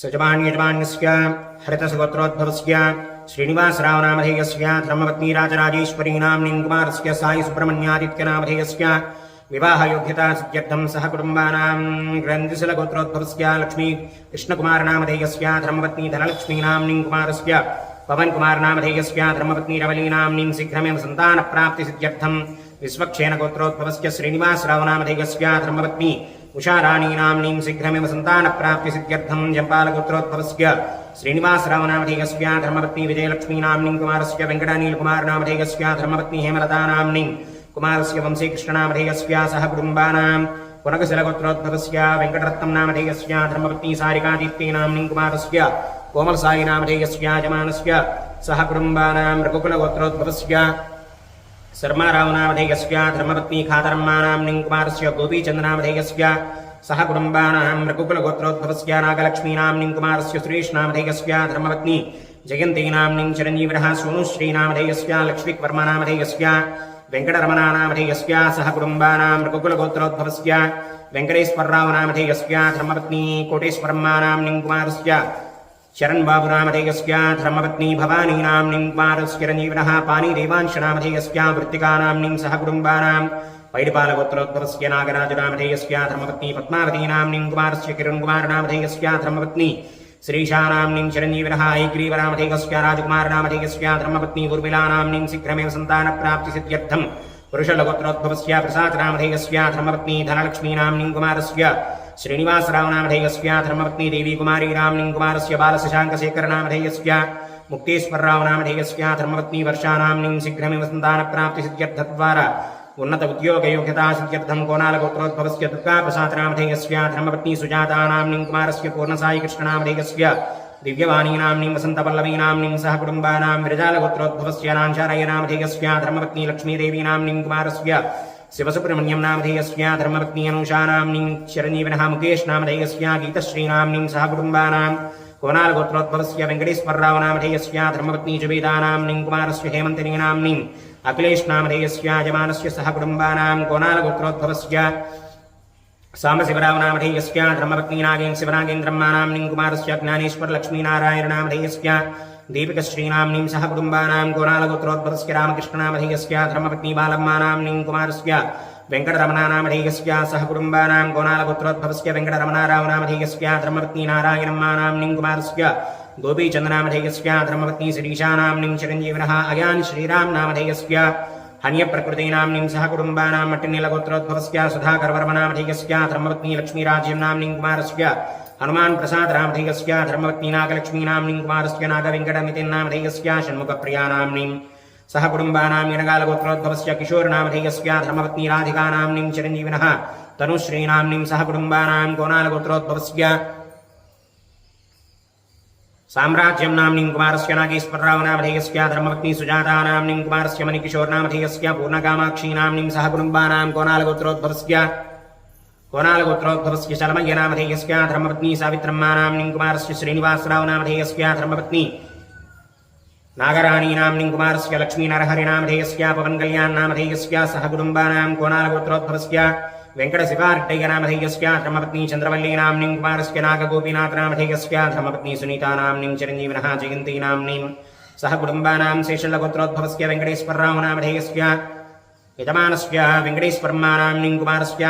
सजमान्यजमान्यस्य हरितसगोत्रोद्भवस्य श्रीनिवासरावनामधेयस्य धर्मपत्नी राजराजेश्वरीनाम्नीं कुमारस्य साई सुब्रह्मण्यादित्यनामधेयस्य विवाहयोग्यता सिद्ध्यर्थं सह कुटुम्बानां, ग्रन्थिशलगोत्रोद्भवस्य, लक्ष्मी कृष्णकुमारनामधेयस्य धर्मपत्नी धनलक्ष्मीनाम्नीं कुमारस्य पवनकुमारनामधेयस्य धर्मपत्नी रवलीनाम्नीं शीघ्रमेव सन्तानप्राप्तिसिद्ध्यर्थं विश्वक्षेण गोत्रोद्भवस्य श्रीनिवासरावनामधेयस्य, धर्मपत्नी ఉషారాణీనాంనీం శీఘ్రమేవ సంతానప్రాప్తిసిద్ధ్యర్థం జంపాలపుత్రోద్భవస్య శ్రీనివాసరామనామధేయస్య ధర్మపత్ని విజయలక్ష్మీనాంనీం కుమారస్య వెంకటానీలకుమారనామధేయస్య ధర్మపత్ని హేమలతానాంనీం కుమారస్య వంశీకృష్ణనామధేయస్య సహ కుటుంబానాం పునకశిలగోత్రోద్భవస్య వెంకటరత్నం నామధేయస్య ధర్మపత్ని సారికాదీప్తీనాంనీం కుమారస్య కోమలసాయినామధేయస్య యజమానస్య సహ కుటుంబానాం రఘుకులగోత్రోద్భవస్య శర్మారావునామధేయస్య ధర్మపత్ని ఖాధర్మానాం కుమారస్య గోపీచందనామధేయస్య సహ కుటుంబానాం రఘుకులగోత్రోద్భవస్య నాగలక్ష్మీనాం కుమారస్య సురేష్నామధేయస్య ధర్మపత్ని జయంతీనాం చిరంజీవిన సోనుశ్రీనామధేయస్య లక్ష్మీవర్మనామధేయస్య వెంకటరమణానామధేయస్య సహ కుటుంబానాం రఘుకులగోత్రోద్భవస్య వెంకటేశ్వరరావునామధేయస్య ధర్మపత్ని కోటేశ్వరమ్మానాం కుమారస్య कोटेश्वरम्मानाम्नीं कुमारस्य शरण्बाबुनामधेयस्य धर्मपत्नी भवानीनाम्नीं कुमारस्य रञ्जीविनः पाणिदेवांशनामधेयस्य वृत्तिकानाम्नीं सह कुटुम्बानां पैडिपालगोत्रोद्भवस्य नागराजनामधेयस्य धर्मपत्नी पद्मावतीनाम्नीं कुमारस्य किरण्कुमारनामधेयस्य धर्मपत्नी श्रीशानाम्नीं चिरञ्जीविनः ऐग्रीवनामधेयस्य राजकुमारनामधेयस्य धर्मपत्नी उर्मिलानाम्नीं शीघ्रमेव सन्तानप्राप्तिसिद्ध्यर्थं पुरुषलगोत्रोद्भवस्य प्रसादनामधेयस्य धर्मपत्नी धनलक्ष्मीनाम्नीं कुमारस्य श्रीनिवासरावनामधेयस्य धर्मपत्नी देवी कुमारी राम्नीं कुमारस्य बालशशाङ्कशेखरनामधेयस्य मुक्तेश्वररावनामधेयस्य धर्मपत्नी वर्षानाम्नीं शीघ्रमेव सन्तानप्राप्तिसिद्ध्यर्थद्वारा उन्नत उद्योगयोग्यता सिद्ध्यर्थं कोणालगोत्रोद्भवस्य दुर्गाप्रसादनामधेयस्य धर्मपत्नी सुजातानाम्नीं कुमारस्य पूर्णसाई कृष्णनामधेयस्य दिव्यवाणीनाम्नीं वसन्तपल्लवीनाम्नीं सह कुटुम्बानां विरजालगोत्रोद्भवस्य नाञ्चारयनामधेयस्य धर्मपत्नी लक्ष्मीदेवीनाम्नीं कुमारस्य शिवसुब्रह्मण्यं नामधेयस्य धर्मपत्नी अनुषानाम्नीं चिरञ्जीविनः मुकेश नामधेयस्य गीतश्रीनाम्नीं सह कुटुम्बानां कोणालगोत्रोद्भवस्य वेङ्कटेश्वरराव नामधेयस्य धर्मपत्नी जुबेदानाम्नीं कुमारस्य हेमन्तिनीनाम्नीं अखिलेश नामधेयस्य यजमानस्य सह कुटुम्बानां कोणालगोत्रोद्भवस्य साम्बशिवराव नामधेयस्य धर्मपत्नी नागेन शिवनागेन्द्रम्मानाम्नीं कुमारस्य ज्ञानेश्वरलक्ष्मीनारायणनामधेयस्य दीपिकश्रीनाम्नीं सह कुटुम्बानां कोणालगोत्रोद्भवस्य रामकृष्णनामधेयस्य धर्मपत्नी बालम्मानाम्नीं कुमारस्य वेङ्कटरमणानामधेयस्य सह कुटुम्बानां कोणालगोत्रोद्भवस्य वेङ्कटरमणाराव नामधेयस्य धर्मपत्नी नारायणम्मानाम्नीं कुमारस्य गोपीचन्द्रनामधेयस्य धर्मपत्नी श्रीशानाम्नीं चिरञ्जीविनः अयान् श्रीराम नामधेयस्य हन्यप्रकृतीनाम्नीं सह कुटुम्बानां मट्टिनीलगोत्रोद्भवस्य सुधाकरवर्मनामधेयस्य धर्मपत्नी लक्ष्मीराज्यं नाम्नीं कुमारस्य हनुमान् प्रसाद रामधेयस्य धर्मपत्नी नागलक्ष्मीनाम्नीं कुमारस्य, नागवेङ्कटमितिन्नामधेयस्य षण्मुखप्रियानाम्नीं सह कुटुम्बानां यनगालगोत्रोद्भवस्य किशोरनामधेयस्य धर्मपत्नी राधिकानाम्नीं चिरञ्जीविनः तनुश्रीनाम्नीं सह कुटुम्बानां कोणालगोत्रोद्भवस्य साम्राज्यं नाम्नीं कुमारस्य नागेश्वरराव नामधेयस्य धर्मपत्नी सुजाता नाम्नीं कुमारस्य मणिकिशोर नामधेयस्य पूर्णकामाक्षी नाम्नीं सह कुटुम्बानां कोणालगोत्रोद्भवस्य కోనాలగోత్రోద్ధరస్య శర్మయ్య నామధేయస్య ధర్మపత్ని సావిత్రమ్మా నామ్నిం కుమారస్య శ్రీనివాసరావు నామధేయస్య ధర్మపత్ని నాగరాణీ నామ్నిం కుమారస్య లక్ష్మీనరహరి నామధేయస్య పవన్ కళ్యాణ్ నామధేయస్య సహ కుటుంబానాం కోనాలగోత్రోద్ధరస్య వెంకట శివార్టయ్య నామధేయస్య ధర్మపత్ని చంద్రవల్లి నామ్నిం కుమారస్య నాగగోపీనాథ నామధేయస్య ధర్మపత్ని సునీతా నామ్నిం చిరంజీవిన సహ కుటుంబానాం శేషల్లగోత్రోద్భవస్య వెంకటేశ్వరరావు నామధేయస్య యజమానస్య వెంకటేశ్వర్మానాం కుమారస్య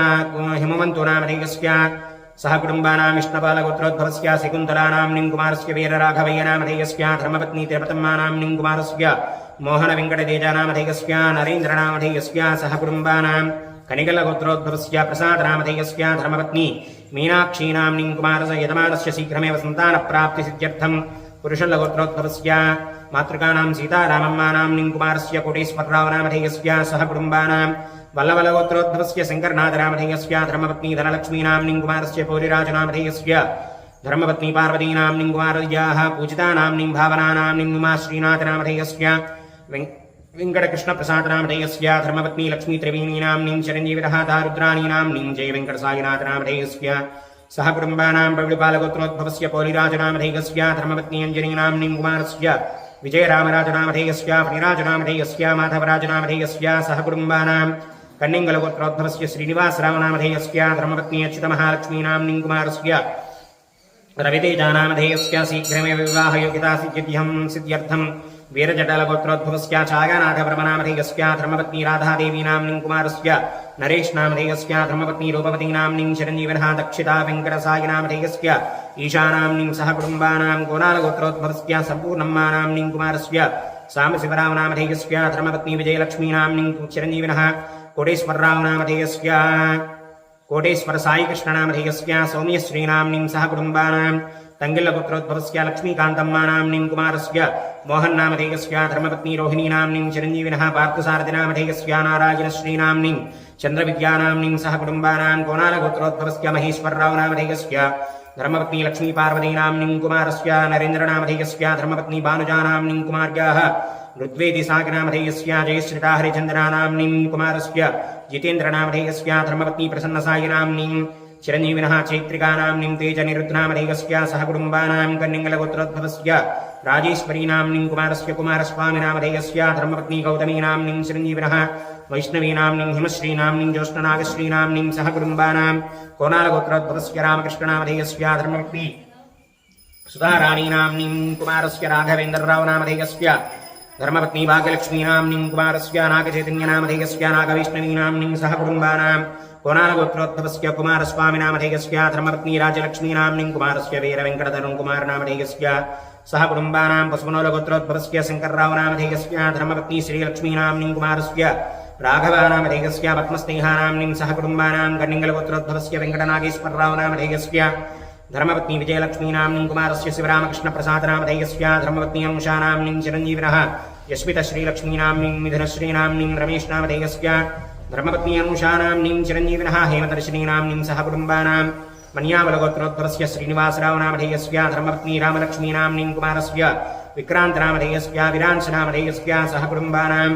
హిమవంతు నామధేయస్య సహ కుటుంబానామిష్ణపాలగోత్రోద్భవస్య శకుంతలానాం నింకుమారస్య వీరరాఘవయ్యనామధేయస్య ధర్మపత్ని తిరుపతమ్మానాం నింకుమారస్య మోహన వెంకటతేజానామధేయస్య నరేంద్రనామధేయస్య సహ కుటుంబానాం కనికలగోత్రోద్భవస్య ప్రసాదనామధేయస్య ధర్మపత్ని మీనాక్షీనాం నింకుమారస్య యజమానస్య శీఘ్రమేవ సంతానప్రాప్తిసిద్ధ్యర్థం. सन्तानप्राप्तिसिद्ध्यर्थं पुरुषलगोत्रोद्भवस्य मातृकानां सीतारामम्मा नाम्नीं कुमारस्य कोटेश्वरराव नामधेयस्य सह कुटुम्बानां वल्लवलगोत्रोद्भवस्य शङ्करनाथनामधेयस्य धर्मपत्नी धनलक्ष्मीनाम्नीं कुमारस्य पौरिराजनामधेयस्य धर्मपत्नी पार्वतीनाम्नीं कुमारय्याः पूजिता नाम्नीं भावनानाम्नीं उमाश्रीनाथनामधेयस्य वेङ् वेङ्कटकृष्णप्रसादनामधेयस्य धर्मपत्नी लक्ष्मीत्रिवेणीनाम्नीं चिरञ्जीवितः दारुद्राणीनाम्नीं जय वेङ्कटसायिनाथनामधेयस्य सह कुटुम्बानां प्रविडपालगोत्रोद्भवस्य पौलिराजनामधेयस्य धर्मपत्नी अञ्जनीनाम्नीं कुमारस्य विजयरामराजनामधेयस्य, फणिराजनामधेयस्य, माधवराजनामधेयस्य, सह कुटुम्बानां कन्निङ्गलगोत्रोद्भवस्य श्रीनिवासरावनामधेयस्य धर्मपत्नी अच्युतमहालक्ष्मीनाम्नीं कुमारस्य रवितेजानामधेयस्य, शीघ्रमेव विवाहयोगिता सिद्ध्यर्थं सिद्ध्यर्थं वीरजटलगोत्रोद्भवस्य छायानाथवर्मनामधेयस्य धर्मपत्नी राधादेवीनाम्निं कुमारस्य नरेशनामधेयस्य धर्मपत्नी रूपवतीनाम्निं चिरञ्जीविनः दक्षिता वेङ्कटसायिनामधेयस्य ईशानाम्निं सह कुटुम्बानां गोनालगोत्रोद्भवस्य सम्पूर्णम्मानाम्निं कुमारस्य सामशिवरामनामधेयस्य धर्मपत्नी विजयलक्ष्मीनाम्निं चिरञ्जीविनः कोटेश्वररामनामधेयस्य कोटेश्वर साई कृष्णनामधेयस्य सौम्यश्रीनाम्निं सह कुटुम्बानां तङ्गिल्लपुत्रोद्भवस्य लक्ष्मीकान्तम्मानाम्निं कुमारस्य मोहन्नामधेयस्य धर्मपत्नी रोहिणीनाम्निं चिरञ्जीविनः पार्थसारथिनामधेयस्य नारायणश्रीनाम्निं चन्द्रविद्यानाम्निं सह कुटुम्बानां कोणालगोत्रोद्भवस्य महेश्वररावनामधेयस्य धर्मपत्नी लक्ष्मीपार्वतीनाम्निं कुमारस्य नरेन्द्रनामधेयस्य धर्मपत्नी भानुजानाम्निं कुमार्याः ऋग्वेदी सागनामधेयस्य जयश्रिता हरिचन्द्रानाम्निं कुमारस्य जितेन्द्रनामधेयस्य धर्मपत्नी प्रसन्नसायिनाम्निं చిరంజీవిన చైత్రికానాం నిం తేజ నిరుద్నామధైకస్య సహ కుటుంబానాం కన్నింగలగోత్రోద్భవస్య రాజేశ్వరీనాం నిం కుమారస్య కుమారస్వామినామధైకస్య ధర్మపత్ని గౌతమీనాం నిం చిరంజీవిన వైష్ణవీనాం నిం హిమశ్రీనాం నిం జ్యోష్ణనాగశ్రీనాం నిం సహ కుటుంబానాం కోనాలగోత్రోద్భవస్య రామకృష్ణనామధేయస్య ధర్మపత్ని సుధారాణీనాం నిం కుమారస్య రాఘవేంద్రరావునామధేయస్య ధర్మపత్ని భాగ్యలక్ష్మీనాంనిం కుమారస్యానాగచైతన్యనామధేయస్యానాగవైష్ణవీనాంనిం సహ కుటుంబానాం కోణానగోత్రోద్భవస్య కుమారస్వామినామధేయస్య ధర్మపత్ని రాజలక్ష్మీనాంనిం కుమారస్య వీరవెంకటతరుణ్ కుమారనామధేయస్య సహ కుటుంబానాం పశుమనోలగోత్రోద్భవస్య శంకర్రావునామధేయస్య ధర్మపత్ని శ్రీలక్ష్మీనాంనిం కుమారస్య రాఘవానామధేయస్య పద్మస్నేహానాంనిం సహ కుటుంబానాం గణింగలగోత్రోద్భవస్య వెంకటనాగేశ్వరరావునామధేయస్య ధర్మపత్ని విజయలక్ష్మీనాంని కుమారస్య శివరామకృష్ణప్రసాదనామధేయస్య ధర్మపత్ని అంశానాంని చిరంజీవిన యస్మిత శ్రీలక్ష్మీనాంని మిథునశ్రీనాంని రమేష్నామధేయస్య ధర్మపత్ని అంశానాంని చిరంజీవిన హేమదర్శినీనాంని సహ కుటుంబానాం మన్యావలగోత్రోత్తరస్య శ్రీనివాసరావునామధేయస్య ధర్మపత్ని రామలక్ష్మీనాంని కుమారస్య విక్రాంతనామధేయస్య విరాంశనామధేయస్య సహ కుటుంబానాం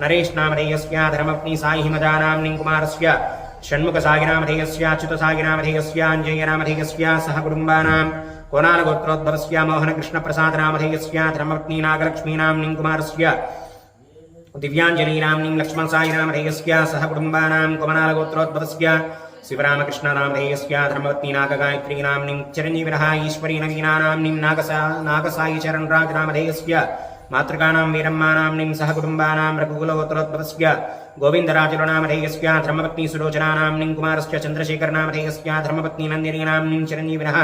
नरेशनामधेयस्य धर्मपत्नी साईहिमजानाम्निं कुमारस्य षण्मुखसागिनामधेयस्य अच्युतसागिनामधेयस्य अञ्जयनामधेयस्य सह कुटुम्बानां, कोणालगोत्रोद्भवस्य मोहनकृष्णप्रसादनामधेयस्य धर्मपत्नी नागलक्ष्मीनाम्निं कुमारस्य दिव्याञ्जलीनाम्निं लक्ष्मणसायिनामधेयस्य, सह कुटुम्बानां कुमनालगोत्रोद्भवस्य शिवरामकृष्णनामधेयस्य नागगायत्रीनाम्निं चिरञ्जीविनः ईश्वरी नवीनानाम्निं नागसा नागसायि चरणराजनामधेयस्य मातृकानां वीरम्मानाम्निं सह कुटुम्बानां रघुकुलगोत्रोद्भवस्य गोविन्दराजुरनामधेयस्य धर्मपत्नी सुलोचनानाम्निं कुमारस्य चन्द्रशेखरनामधेयस्य धर्मपत्नी नन्दिनीनाम्निं चिरञ्जीविनः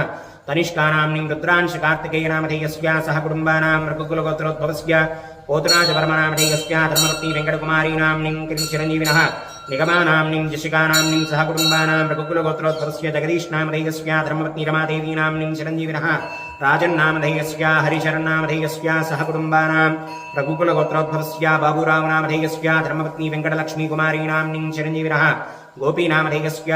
तनिष्कानाम्निं रुद्रांशकार्तिकेयनामधेयस्य सह कुटुम्बानां रघुकुलगोत्रोद्भवस्य पोतराजवर्मनामधेयस्य धर्मपत्नी वेङ्कटकुमारीनाम्निं चिरञ्जीविनः निगमानाम्निं जशिकानाम्निं सह कुटुम्बानां रघुकुलगोत्रोद्भवस्य जगदीशनामधेयस्य धर्मपत्नी रमादेवीनाम्निं चिरञ्जीविनः। राजन्नामधेयस्य हरिशरन्नामधेयस्य सह कुटुम्बानां रघुकुलगोत्रोद्भवस्य बाबुरावनामधेयस्य धर्मपत्नी वेङ्कटलक्ष्मीकुमारीनाम्निं चिरञ्जीविनः। गोपीनामधेयस्य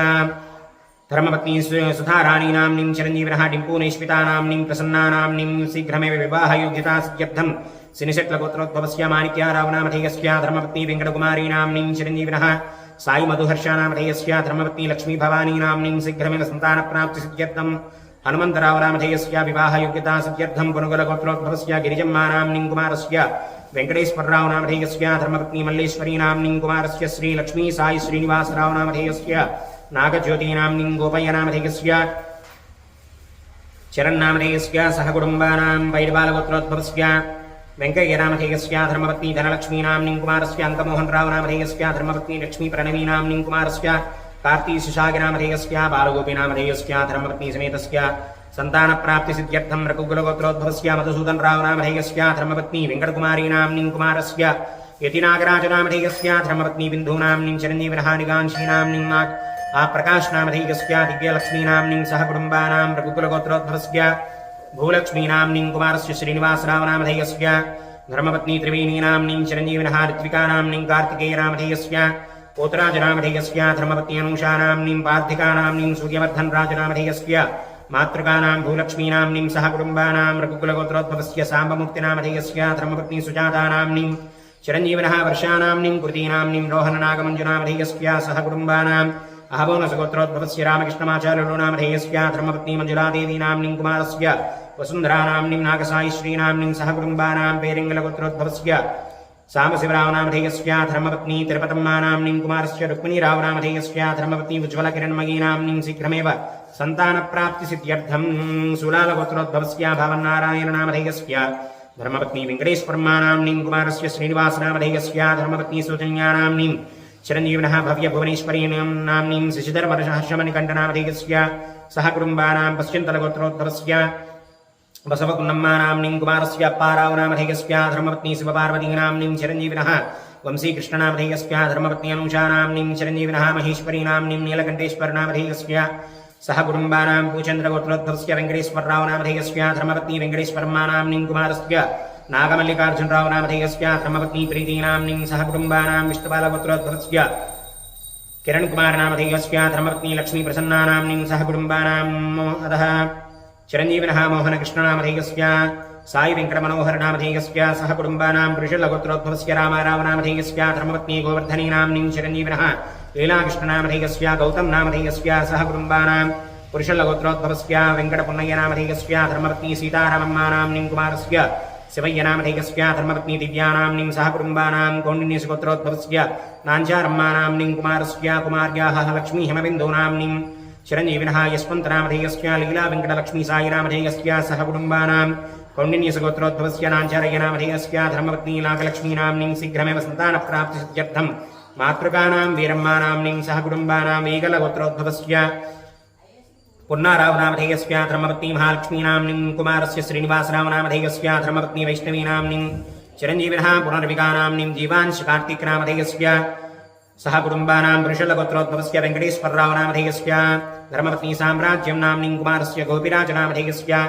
धर्मपत्नी सुधाराणीनाम्निं चिरञ्जीविनः। डिम्पूनैष्पितानाम्निं प्रसन्नानाम्निं शीघ्रमेव विवाहयोग्यता सिद्ध्यर्थं सिनिशट्लगोत्रोद्भवस्य माणिक्यारावनामधेयस्य धर्मपत्नी वेङ्कटकुमारीनाम्निं चिरञ्जीविनः। साई मधुहर्षानामधेयस्य धर्मपत्नी लक्ष्मी भवानी लक्ष्मीभवानीनाम्निं शीघ्रमेव सन्तानप्राप्तिसिद्ध्यर्थं हनुमन्तरावनामधेयस्य विवाहयोग्यता सिद्ध्यर्थं पुनुगुलगोत्रोद्भवस्य गिरिजम्मानाम्निं कुमारस्य, वेङ्कटेश्वररावनामधेयस्य धर्मपत्नी मल्लेश्वरी मल्लेश्वरीनाम्निं कुमारस्य, श्रीलक्ष्मी साई श्रीनिवासरावनामधेयस्य नागज्योतीनाम्निं गोपय्यनामधेयस्य, चरन्नामधेयस्य सह कुटुम्बानां वैरबालगोत्रोद्भवस्य वेङ्कय्यनामधेयस्य धर्मपत्नी धनलक्ष्मीनाम्निं कुमारस्य अङ्कमोहनरावनामधेयस्य धर्मपत्नी लक्ष्मीप्रणवीनाम्निं कुमारस्य कार्तीशिशागिनामधेयस्य बालगोपीनामधेयस्य धर्मपत्नी समेतस्य सन्तानप्राप्तिसिद्ध्यर्थं रघुकुलगोत्रोद्भवस्य मधुसूदनरावनामधेयस्य धर्मपत्नी वेङ्कटकुमारीनाम्निं कुमारस्य यतिनागराजनामधेयस्य धर्मपत्नी बिन्दूनाम्निं चिरञ्जीविनः निगांशीनाम्निं आप्रकाशनामधेयस्य दिव्यलक्ष्मीनाम्निं सह कुटुम्बानां रघुकुलगोत्रोद्भवस्य भूलक्ष्मीनाम्निं कुमारस्य श्रीनिवासरावनामधेयस्य धर्मपत्नी त्रिवेणीनाम्निं चिरञ्जीविनः ऋत्विकानाम्निं कार्तिकेयनामधेयस्य, पोतराजनामधेयस्य, धर्मपत्नी अनुषानाम्निं पार्थिकानाम्निं सूर्यवर्धनराजनामधेयस्य मातृकानां भूलक्ष्मीनाम्निं सह कुटुम्बानां रघुकुलगोत्रोद्भवस्य साम्बमूर्तिनामधेयस्य, धर्मपत्नी सुजातानाम्निं चिरञ्जीविनः वर्षानाम्निं कृतीनाम्निं रोहननागमञ्जुनामधेयस्य सह అహబో నసగోత్రోద్భవస్య రామకృష్ణమాచార్యుడు నామధేయస్య ధర్మపత్ని మంజులాదేవి నామ్నిం కుమారస్య వసుంధరానామ్నిం నాగసాయి శ్రీనామ్నిం సహకుటుంబానాం పేరింగలగోత్రోద్భవస్య సామశివరావనామధేయస్య ధర్మపత్ని తిరుపతమ్మానామ్నిం కుమారస్య రుక్మిణీరావనామధేయస్య ధర్మపత్ని ఉజ్వలకిరణ్మయీనామ్నిం శీఘ్రమేవ సంతానప్రాప్తిసిద్ధ్యర్థం శూలాలగోత్రోద్భవస్య భావన్నారాయణనామధేయస్య ధర్మపత్ని వెంకటేశ్వర్మానామ్నిం కుమారస్య శ్రీనివాసనామధేయస్య ధర్మపత్ని సూచన్యానామ్నిం చిరంజీవిన భవ్యభువనేశ్వరీం నాంనీం శశిధర్మదశహర్షమణికంఠనామధేయస్య సహ కుటుంబానాం పశ్చింతలగోత్రోత్తరస్య బసవకున్నమ్మానాంనీం కుమారస్య అప్పారావునామధేయస్య ధర్మపత్ని శివపార్వతీనాంనీం చిరంజీవినః వంశీకృష్ణనామధేయస్య ధర్మపత్ని అనుషానాంనీం చిరంజీవినః మహేశ్వరీనాంనీం నీలకంఠేశ్వరనామధేయస్య సహ కుటుంబానాం పూచంద్రగోత్రోత్తరస్య వెంకటేశ్వరరావునామధేయస్య ధర్మపత్ని వెంకటేశ్వర్మానాంనీం కుమారస్య कुमारस्य नागमल्लिकार्जुनरावनामधेयस्य धर्मपत्नी प्रीतीनाम्नीं सह कुटुम्बानां विष्णुबालगोत्रोद्भवस्य किरणकुमारनामधेयस्य धर्मपत्नी लक्ष्मीप्रसन्नानाम्नीं सह कुटुम्बानाम् अतः चिरञ्जीविनः मोहनकृष्णनामधेयस्य साई वेङ्कटमनोहरनामधेयस्य सह कुटुम्बानां, पुरुषलगोत्रोद्भवस्य रामारावनामधेयस्य धर्मपत्नी गोवर्धनीनाम्नीं चिरञ्जीविनः लीलाकृष्णनामधेयस्य गौतमनामधेयस्य सह कुटुम्बानां, पुरुषलगोत्रोद्भवस्य वेङ्कटपुन्नय्यनामधेयस्य धर्मपत्नी सीतारामम्मानाम्नीं कुमारस्य। శివయ్యనామధైకస్య ధర్మపత్ని దివ్యానాంనిం సహ కుటుంబానాం కౌండిన్య సుగోత్రోద్భవస్య నాంచారమ్మానాంనిం కుమారస్య కుమార్యాహ లక్ష్మీ హిమబిందూనాంనిం చిరంజీవిన యస్వంతనామధేయస్య లీలా వెంకటలక్ష్మీ సాయినామధేయస్య సహ కుటుంబానాం కౌండిన్య సుగోత్రోద్భవస్య నాంచారయ్యనామధేయస్య ధర్మపత్ని నాగలక్ష్మీనాంనిం శీఘ్రమేవ సంతానప్రాప్తిసిద్ధ్యర్థం. మాతృకానాం వీరమ్మానాంనిం సహ కుటుంబానాం ఏకలగోత్రోద్భవస్య पुन्नारावनामधेयस्य धर्मपत्नी महालक्ष्मीनाम्नीं कुमारस्य श्रीनिवासरावनामधेयस्य धर्मपत्नी वैष्णवीनाम्नीं चिरञ्जीविनः पुनर्विकानाम्नीं जीवांश कार्तिकनामधेयस्य सह कुटुम्बानां वृषलगोत्रोद्भवस्य वेङ्कटेश्वररावनामधेयस्य धर्मपत्नी साम्राज्यं नाम्नीं कुमारस्य गोपिराजनामधेयस्य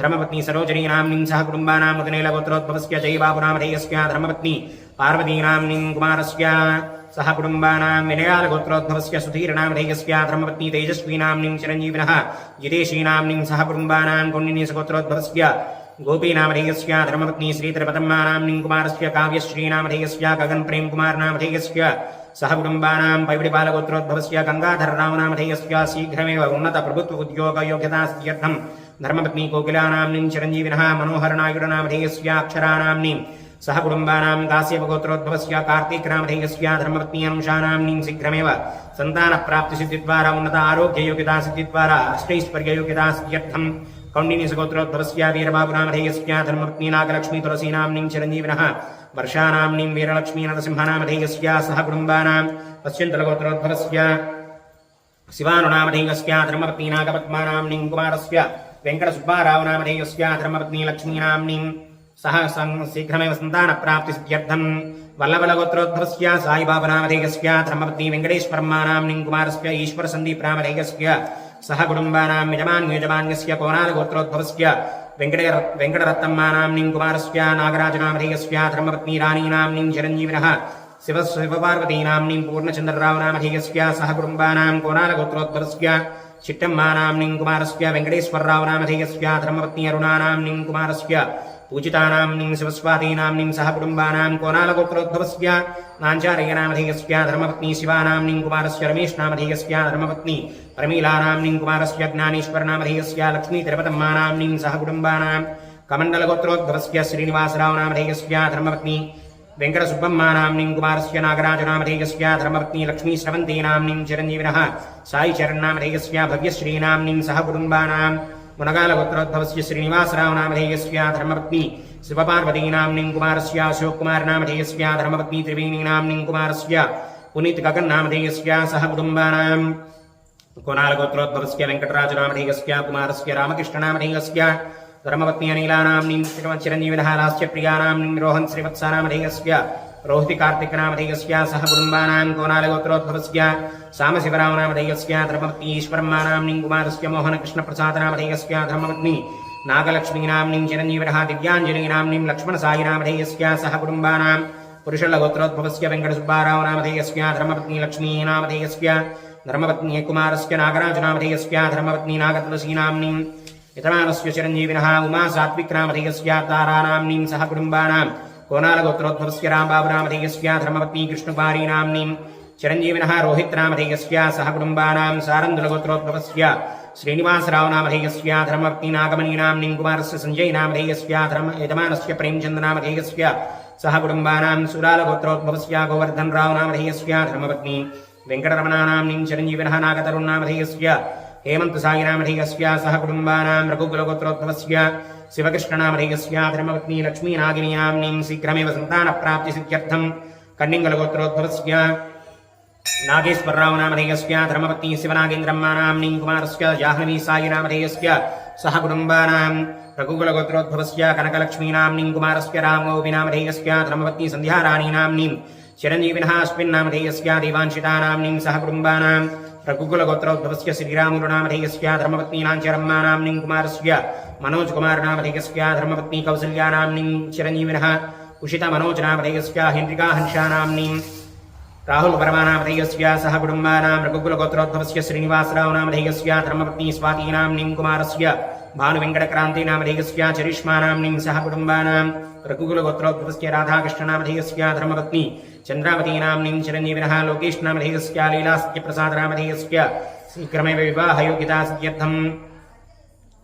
धर्मपत्नी सरोजनीनाम्नीं सह कुटुम्बानां मुदनेलगोत्रोद्भवस्य जयबाबुनामधेयस्य धर्मपत्नी पार्वतीनाम्नीं कुमारस्य సహ కుటుంబానాం వినయాల గోత్రోద్భవస్య సుధీరనాం ధైర్యస్య ధర్మపత్ని తేజస్వీనాంనిం చిరంజీవినః యుదేశీనాంనిం సహ కుటుంబానాం పుణ్యని సగోత్రోద్భవస్య గోపీనామధేయస్య ధర్మపత్ని శ్రీధరపతమ్మానాంనిం కుమారస్య కావ్యశ్రీనామధేయస్య గగన్ ప్రేమ్ కుమార్నామధేయస్య సహ కుటుంబానాం పైవిడిపాలగోత్రోద్భవస్య గంగాధరరామనామధేయస్య శీఘ్రమేవ ఉన్నత ప్రభుత్వ ఉద్యోగయోగ్యతాస్థ్యర్థం ధర్మపత్ని కోకిలానాంనిం చిరంజీవినః మనోహరనాయుడనామధేయస్య అక్షరానాంనిం सह कुटुम्बानां काश्यपगोत्रोद्भवस्य कार्तिकनामधेयस्य धर्मपत्नी अनुषानाम्नीं शीघ्रमेव सन्तानप्राप्तिसिद्धिद्वारा उन्नत आरोग्ययोग्यतासिद्धिद्वारा अष्टैश्वर्ययोग्यतासिद्ध्यर्थं कौण्डिन्यसगोत्रोद्भवस्य वीरबाबुनामधेयस्य धर्मपत्नी नागलक्ष्मी तुलसीनाम्नीं चिरञ्जीविनः वर्षानाम्नीं वीरलक्ष्मी नरसिंहनामधेयस्य सह कुटुम्बानां पश्यन्तलगोत्रोद्भवस्य शिवानुनामधेयस्य धर्मपत्नी नागपद्मानाम्नीं कुमारस्य वेङ्कटसुब्बारावनामधेयस्य धर्मपत्नी लक्ष्मीनाम्नीं सं- शीघ्रमेव सन्तानप्राप्तिसिद्ध्यर्थं वल्लवलगोत्रोद्भवस्य साईबाबनामधेयस्य, धर्मपत्नी वेङ्कटेश्वरम्मानाम्नीं कुमारस्य ईश्वरसन्दीप्रामधेयस्य सह कुटुम्बानां यजमान्यजमान्यस्य कोणालगोत्रोद्भवस्य वेङ्कटे वेङ्कटरत्तम्मानाम्नीं कुमारस्य नागराजनामधेयस्य, धर्मपत्नी रानीनाम्नीं चिरञ्जीविनः शिव शिवपार्वतीनाम्नीं पूर्णचन्द्ररावनामधेयस्य सह कुटुम्बानां कोणालगोत्रोद्भवस्य चिट्टम्मानाम्नीं कुमारस्य वेङ्कटेश्वररावनामधेयस्य, धर्मपत्नी अरुणानाम्नीं कुमारस्य पूजितानाम्नीं शिवस्वातीनाम्नीं सह कुटुम्बानां कोणालगोत्रोद्भवस्य नाञ्चारयनामधेयस्य धर्मपत्नी शिवानाम्नीं कुमारस्य रमेशनामधेयस्य धर्मपत्नी प्रमीलानाम्नीं कुमारस्य ज्ञानेश्वरनामधेयस्य लक्ष्मीतिरुपतम्मानाम्नीं सह कुटुम्बानां कमण्डलगोत्रोद्भवस्य श्रीनिवासरावनामधेयस्य धर्मपत्नी वेङ्कटसुब्बम्मानाम्नीं कुमारस्य नागराजनामधेयस्य धर्मपत्नी लक्ष्मीस्रवन्तीनाम्नीं चिरञ्जीविनः साईचरन्नामधेयस्य भव्यश्रीनाम्नीं सह कुटुम्बानां మునగాలగోత్రోద్భవస్య శ్రీనివాసరావు నామధేయస్యా ధర్మపత్ని శివపార్వతీనాంనిం కుమారస్య అశోక్కుమారనామధేయస్యా ధర్మపత్ని త్రివేణీనాంనిం కుమారస్య పునీత్ గగన్నామధేయస్యా సహ కుటుంబానాం. కోనాలగోత్రోద్భవస్య వెంకటరాజునామధేయస్యా కుమారస్య రామకృష్ణనామధేయస్య ధర్మపత్ని అనిలానాంనిం చిరంజీవినహారాస్య ప్రియానాంనిం రోహన్ శ్రీవత్సానామధేయస్య श्रीवत्सानामधेयस्य रोहितिकार्तिकनामधेयस्य सह कुटुम्बानां कोणालगोत्रोद्भवस्य सामशिवरामनामधेयस्य धर्मपत्नी ईश्वरम्मानाम्नीं कुमारस्य धर्मपत्नी नागलक्ष्मीनाम्नीं चिरञ्जीविनः दिव्याञ्जलीनाम्नीं लक्ष्मणसायिनामधेयस्य सह कुटुम्बानां पुरुषलगोत्रोद्भवस्य वेङ्कटसुब्बारावनामधेयस्य धर्मपत्नी लक्ष्मीनामधेयस्य धर्मपत्नी कुमारस्य धर्मपत्नी नागतुलसीनाम्नीं यतमानस्य चिरञ्जीविनः सह कुटुम्बानां కోనాలగోత్రోద్భవస్య రాంబాబునామధేయస్య ధర్మపత్ని కృష్ణకుమారీ నామ్ని చిరంజీవిన రోహిత్ నామధేయస్య సహకుటుంబానాం సారందులగోత్రోద్భవస్య శ్రీనివాసరావు నామధేయస్య ధర్మపత్ని నాగమణీ నామ్ని కుమారస్య సంజయ్ నామధేయస్య ధర్మ యజమానస్య ప్రేమచంద నామధేయస్య సహకుటుంబానాం సురాలగోత్రోద్భవస్య గోవర్ధన్ రావు నామధేయస్య ధర్మపత్ని వెంకటరమణానాం చిరంజీవిన నాగతరుణ్ నామధేయస్య हेमन्तसायिनामधेयस्य सह कुटुम्बानां रघुकुलगोत्रोद्भवस्य शिवकृष्णनामधेयस्य धर्मपत्नी लक्ष्मीनागिनीनाम्नीं शीघ्रमेव सन्तानप्राप्तिसिद्ध्यर्थं कन्निङ्गलगोत्रोद्भवस्य नागेश्वरराव नामधेयस्य धर्मपत्नी शिवनागेन्द्रम्मा नाम्नीं कुमारस्य, जाह्नवी सायि नामधेयस्य सह कुटुम्बानां रघुकुलगोत्रोद्भवस्य, कनकलक्ष्मीनाम्नीं कुमारस्य रामगोपी नामधेयस्य धर्मपत्नी सन्ध्याराणी नाम्नीं चिरञ्जीविनः अस्मिन्नामधेयस्य देवांशितानाम्नीं सह कुटुम्बानां రఘుకులగోత్రోద్భవస్య శ్రీరామగురునామధేయస్య ధర్మపత్నీనాం చ రమ్మానాంనిం కుమారస్య మనోజకుమారనామధేయస్య ధర్మపత్నీ కౌసల్యానాంనిం చిరంజీవినః ఉషితమనోజనామధేయస్య హెన్రికాహంసానాంనిం రాహుల్ పరమానామధేయస్య సహ కుటుంబానాం రఘుకులగోత్రోద్భవస్య శ్రీనివాసరావునామధేయస్య ధర్మపత్నీ స్వాతీనాంనిం కుమారస్య భానువెంకటక్రాంతినామధేయస్య చరిష్మానాంనిం సహ కుటుంబానాం రఘుకులగోత్రోద్భవస్య రాధాకృష్ణనామధేయస్య ధర్మపత్ని చంద్రావతీనాంనిం చిరంజీవినః లోకేష్నామధేయస్య లీలాస్య ప్రసాదరామధేయస్య శీఘ్రమేవ వివాహయోగ్యతాస్యర్థం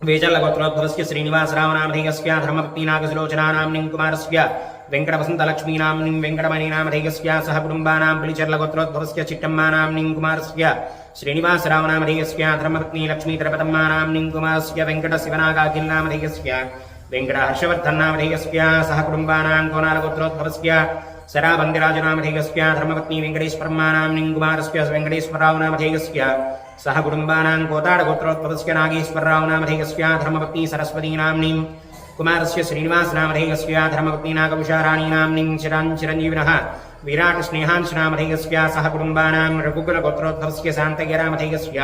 వేజల్లగోత్రోద్భవస్య శ్రీనివాసరామనామధేయస్య ధర్మభక్తినాగసులోచనానాంనిం కుమారస్య వెంకటవసంతలక్ష్మీనాంనిం వెంకటమణినామధేయస్య సహ కుటుంబానాం పులిచర్లగోత్రోద్భవస్య చిట్టమ్మానాంనిం కుమారస్య శ్రీనివాసరామనామధేయస్య ధర్మపత్ని లక్ష్మీధరపతమ్మానాంనిం కుమారస్య వెంకటశివనాగాఖిల్నామధేయస్య వెంకటహర్షవర్ధన్నామధేయస్య సహ కుటుంబానాం కోనాలగోత్రోద్భవస్య कोनालगोत्रोद्भवस्य सराबन्दिराजनामधेयस्य धर्मपत्नी वेङ्कटेश्वरम्मानाम्नीं कुमारस्य वेङ्कटेश्वररावनामधेयस्य सह कुटुम्बानां कोताडगोत्रोद्भवस्य नागेश्वररावनामधेयस्य धर्मपत्नी सरस्वतीनाम्नीं कुमारस्य श्रीनिवासनामधेयस्य धर्मपत्नी नागभूषाराणीनाम्नीं चिरान् चिरञ्जीविनः विराटस्नेहांशनामधेयस्य सह कुटुम्बानां रघुकुलगोत्रोद्भवस्य शान्तगिरामधेयस्य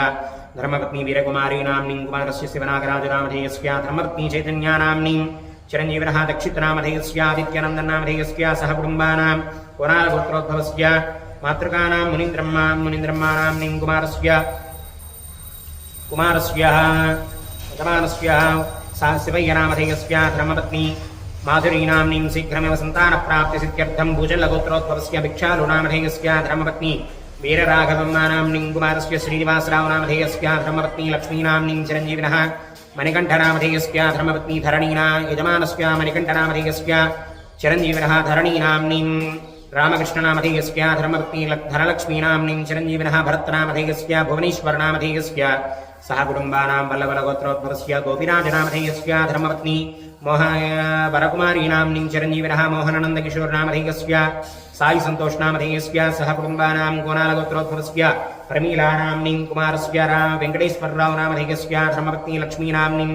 धर्मपत्नी वीरकुमारी वीरकुमारीनाम्नीं कुमारस्य शिवनागराजनामधेयस्य धर्मपत्नी चैतन्यानाम्नीं चिरञ्जीविनः दक्षितनामधेयस्य आदित्यनन्दनामधेयस्य सह कुटुम्बानां कोणालगोत्रोद्भवस्य मातृकानां मुनीन्द्रम्मा मुनीन्द्रम्मानाम्नीं कुमारस्य कुमारस्य यजमानस्य सा शिवय्यनामधेयस्य धर्मपत्नी माधुरीनाम्नीं शीघ्रमेव सन्तानप्राप्तिसिद्ध्यर्थं भूजलगोत्रोद्भवस्य भिक्षालुनामधेयस्य धर्मपत्नी वीरराघवम्मानाम्नीं कुमारस्य श्रीनिवासरावनामधेयस्य धर्मपत्नी लक्ष्मीनाम्नीं चिरञ्जीविनः मणिकण्ठनामधेयस्य धर्मपत्नी धरणीना यजमानस्य मणिकण्ठनामधेयस्य चिरञ्जीविनः రామకృష్ణనామధేయస్య ధర్మభక్తిధరలక్ష్మీనాంనీం చిరంజీవిన భరత్నామధేయస్య భువనేశ్వరనామధేయస్య సహ కుటుంబానాం వల్లవలగోత్రోద్భవస్య గోపినాథనామధేయస్య ధర్మపత్ని మోహ వరకుమారీనాంనీం చిరంజీవిన మోహననందకిషోర్నామధేయస్య సాయి సంతోష్నామధేయస్య సహ కుటుంబానాం గోనాలగోత్రోద్భవస్య ప్రమీలానాంనీం కుమారస్య రా వెంకటేశ్వరరావు నామధేయస్య ధర్మపత్ని లక్ష్మీనాంనీం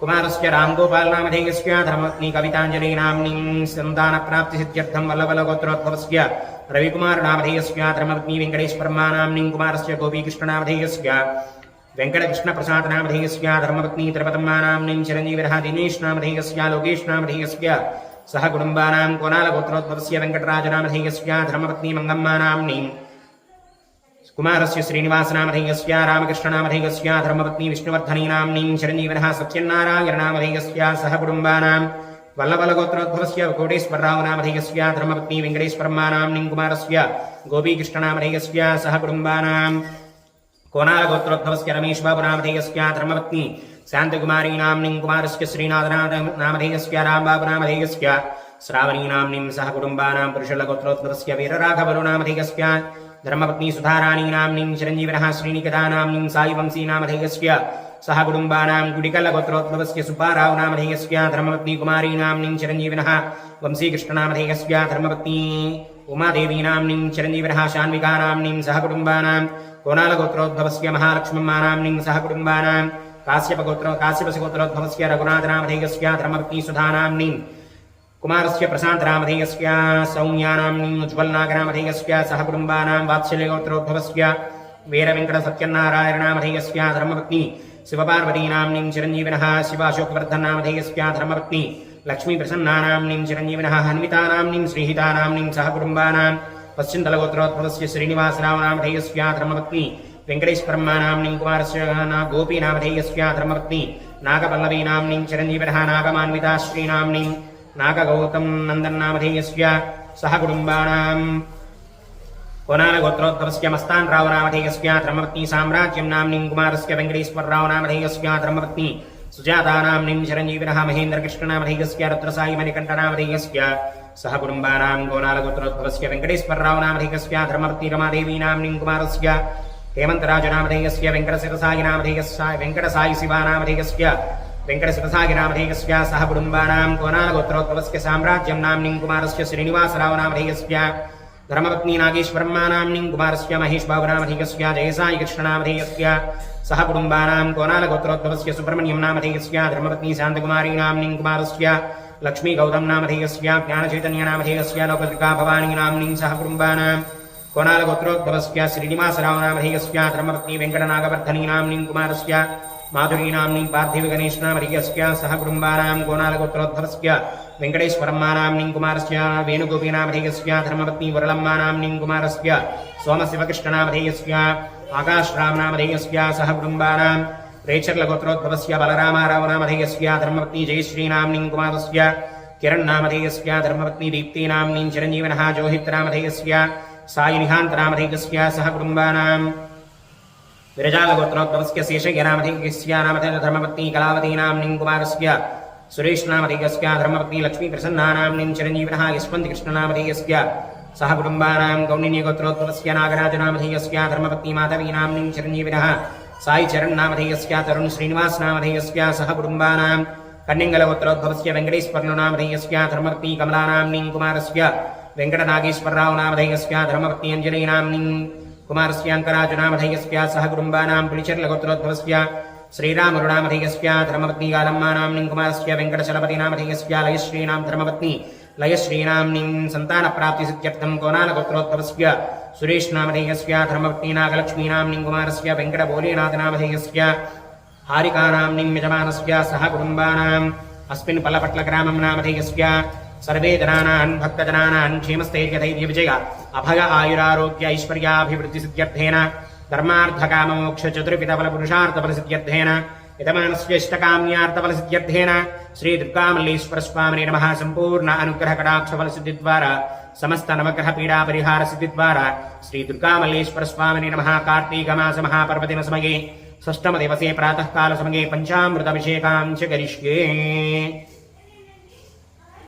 కుమారస్య రామ్ గోపాల్ నామధేయస్య ధర్మగ్ని కవితాంజలి నామ్ని సంతాన ప్రాప్తి సిద్ధ్యర్థం వల్లవల గోత్రోద్భవస్య రవికుమార్ నామధేయస్య ధర్మగ్ని వెంకటేశ్వర్మా నామ్ని కుమారస్య గోపీకృష్ణ నామధేయస్య వెంకటకృష్ణ ప్రసాద్ నామధేయస్య ధర్మపత్ని త్రిపతమ్మా నామ్ని చిరంజీవిరహ దినేష్ నామధేయస్య లోకేష్ నామధేయస్య సహ కుటుంబానాం కోనాల గోత్రోద్భవస్య వెంకటరాజ ధర్మపత్ని మంగమ్మ నామ్ని कुमारस्य श्रीनिवासनामधेयस्य, रामकृष्णनामधेयस्य, धर्मपत्नी विष्णुवर्धनीनाम्नीं चिरञ्जीविनः सत्यनारायणनामधेयस्य सह कुटुम्बानां वल्लभलगोत्रोद्भवस्य कोटेश्वररावनामधेयस्य, धर्मपत्नी वेङ्कटेश्वरम्मानाम्नीं कुमारस्य, गोपीकृष्णनामधेयस्य, सह कुटुम्बानां कोनालगोत्रोद्भवस्य रमेशबाबुनामधेयस्य, धर्मपत्नी शान्तकुमारीनाम्नीं कुमारस्य श्रीनाथनामधेयस्य रामबाबुनामधेयस्य, श्रावणीनाम्नीं सह कुटुम्बानां पुरुषलगोत्रोद्भवस्य वीरराघवरुनामधेयस्य धर्मपत्नी सुधाराणीनाम्नीं चिरञ्जीविनः श्रीनिकटानाम्नीं सायिवंशीनामधेयस्य सह कुटुम्बानां गुडिकलगोत्रोद्भवस्य सुब्बारावनामधेयस्य धर्मपत्नी कुमारीनाम्नीं चिरञ्जीविनः वंशीकृष्णनामधेयस्य। धर्मपत्नी उमादेवीनाम्नीं चिरञ्जीविनः शान्विकानाम्नीं सह कुटुम्बानां कोणालगोत्रोद्भवस्य महालक्ष्मम्मानाम्नीं सह कुटुम्बानां। काश्यपगोत्रो काश्यपसगोत्रोद्भवस्य रघुनाथनामधेयस्य। धर्मपत्नी सुधानाम्नीं కుమారస్య ప్రశాంతరామధేయస్య సౌమ్యానాం ఉజ్వల్నాగరామధేయస్య సహకుటుంబానాం వాత్సల్యగోత్రోద్భవస్య వీరవెంకటసత్యనారాయణనామధేయస్య ధర్మపత్ని శివపార్వతీనాం చిరంజీవిన శివాశోకవర్ధన్నామధేయస్య ధర్మపత్ని లక్ష్మీప్రసన్నానాం చిరంజీవిన హన్వితానాం శ్రీహితానాం సహకుటుంబానాం పశ్చింతలగోత్రోద్భవస్య శ్రీనివాసరావనామధేయస్య ధర్మపత్ని వెంకటేశ్వరమ్మానాం కుమారస్య గోపీనామధేయస్య ధర్మపత్ని నాగపల్లవీనాం చిరంజీవిన నాగమాన్వితాశ్రీనాం नागगौतम नन्दन्नामधेयस्य सह कुटुम्बानां कोनालगोत्रोद्भवस्य मस्तान् राव नामधेयस्य धर्मपत्नी साम्राज्यं नाम्नीं कुमारस्य वेङ्कटेश्वरराव नामधेयस्य धर्मपत्नी सुजाता नाम्नीं चिरञ्जीविनः महेन्द्रकृष्णनामधेयस्य रत्रसायि मणिकण्ठनामधेयस्य सह कुटुम्बानां कोनालगोत्रोद्भवस्य वेङ्कटेश्वरराव नामधेयस्य धर्मपत्नी रमादेवी नाम्नीं कुमारस्य हेमन्तराजनामधेयस्य वेङ्कटशिरसायि नामधेयस्य वेङ्कटसायि शिवानामधेयस्य వెంకటసురసాగిరామధేయస్య సహ కుటుంబానాం కోనాలగోత్రోద్భవస్య సామ్రాజ్యం నామ్నిం కుమారస్య శ్రీనివాసరావనామధేయస్య ధర్మపత్ని నాగేశ్వర్మానామ్నిం కుమారస్య మహేష్ బాబునామధేయస్య జయసాయి కృష్ణనామధేయస్య సహ కుటుంబానాం కోనాలగోత్రోద్భవస్య సుబ్రహ్మణ్యం నామధేయస్య ధర్మపత్ని శాంతకుమారీ నామ్నిం కుమారస్య లక్ష్మీ గౌతమ్ నామధేయస్య జ్ఞానచైతన్య నామధేయస్య లోకదుర్గా భవానీ నామ్నిం సహ కుటుంబానాం కోనాలగోత్రోద్భవస్య శ్రీనివాసరావనామధేయస్య ధర్మపత్ని వెంకటనాగవర్ధనీ కుమారస్య మాధురీనాంని పార్థివగణేశనామరికస్య సహ కుటుంబానాం గోనాలగోత్రోద్ధరస్య వెంకటేశ్వరమ్మానాంని కుమారస్య వేణుగోపీనామరికస్య ధర్మపత్ని వరలమ్మానాంని కుమారస్య సోమశివకృష్ణనామధేయస్య ఆకాశరామనామధేయస్య సహ కుటుంబానాం రేచర్లగోత్రోద్భవస్య బలరామారావనామధేయస్య ధర్మపత్ని జయశ్రీనాంని కుమారస్య కిరణ్నామధేయస్య ధర్మపత్ని దీప్తీనాంని చిరంజీవన జోహిత్రామధేయస్య సాయినిహాంతనామధేయస్య సహ కుటుంబానాం. शेषज्ञनामधेयस्य नामधेय धर्मपत्नी कलावती नाम्नीं कुमारस्य सुरेशनामधेयस्य धर्मपत्नी लक्ष्मीप्रसन्नानाम्नीं चिरञ्जीवनः यशवन्तिकृष्णनामधेयस्य सह कुटुम्बानां गौण्डिन्यगोत्रोद्भवस्य नागराजनामधेयस्य धर्मपत्नी माधवीनाम्नीं चिरञ्जीविनः सायिचरण्नामधेयस्य तरुण श्रीनिवासनामधेयस्य सह कुटुम्बानां कन्निङ्गलगोत्रोद्भवस्य वेङ्कटेश्वरनामधेयस्य धर्मपत्नी कमलानाम्नीं कुमारस्य కుమారస్యాంకరాజునామధైయస్య సహ కుటుంబానాం పులిచర్లగోత్రోద్భవస్య శ్రీరామరుణామధైయస్య ధర్మపత్నీగాలమ్మానాం కుమారస్య వెంకటశలపతినామధైయస్య లయశ్రీణాం ధర్మపత్ని లయశ్రీనాంనిం సంతానప్రాప్తిసిద్ధ్యర్థం కోనాలగోత్రోద్భవస్య సురేష్నామధేయస్య ధర్మపత్నీనాగలక్ష్మీనాంనిం కుమారస్య వెంకటభోలీనాథనామధేయస్య హారికానాంనిం యజమానస్య సహ కుటుంబానాం అస్మిన్ పల్లపట్ల గ్రామం నామధేయస్య సర్వే జనానాన్ భక్తజనానాన్ క్షేమస్థైర్యధైర్యవిజయ అభయ ఆయురారోగ్య ఐశ్వర్యాభివృద్ధి సిద్ధ్యర్థేన ధర్మార్థకామోక్ష చతుర్విధఫల పురుషార్థఫల సిద్ధ్యర్థేన యతమానస్యష్టకామ్యార్థఫల సిద్ధ్యర్థేన శ్రీ దుర్గామల్లీశ్వర స్వామిని నమ సంపూర్ణ అనుగ్రహ కటాక్షఫల సిద్ధి ద్వారా సమస్త నవగ్రహ పీడా పరిహార సిద్ధి ద్వారా శ్రీ దుర్గామల్లీశ్వర స్వామిని నమ కార్తీక మాస మహాపర్వదిన సమయే షష్టమదివసే ప్రాతకాల సమయే పంచామృతభిషేకాం చ కరిష్యే.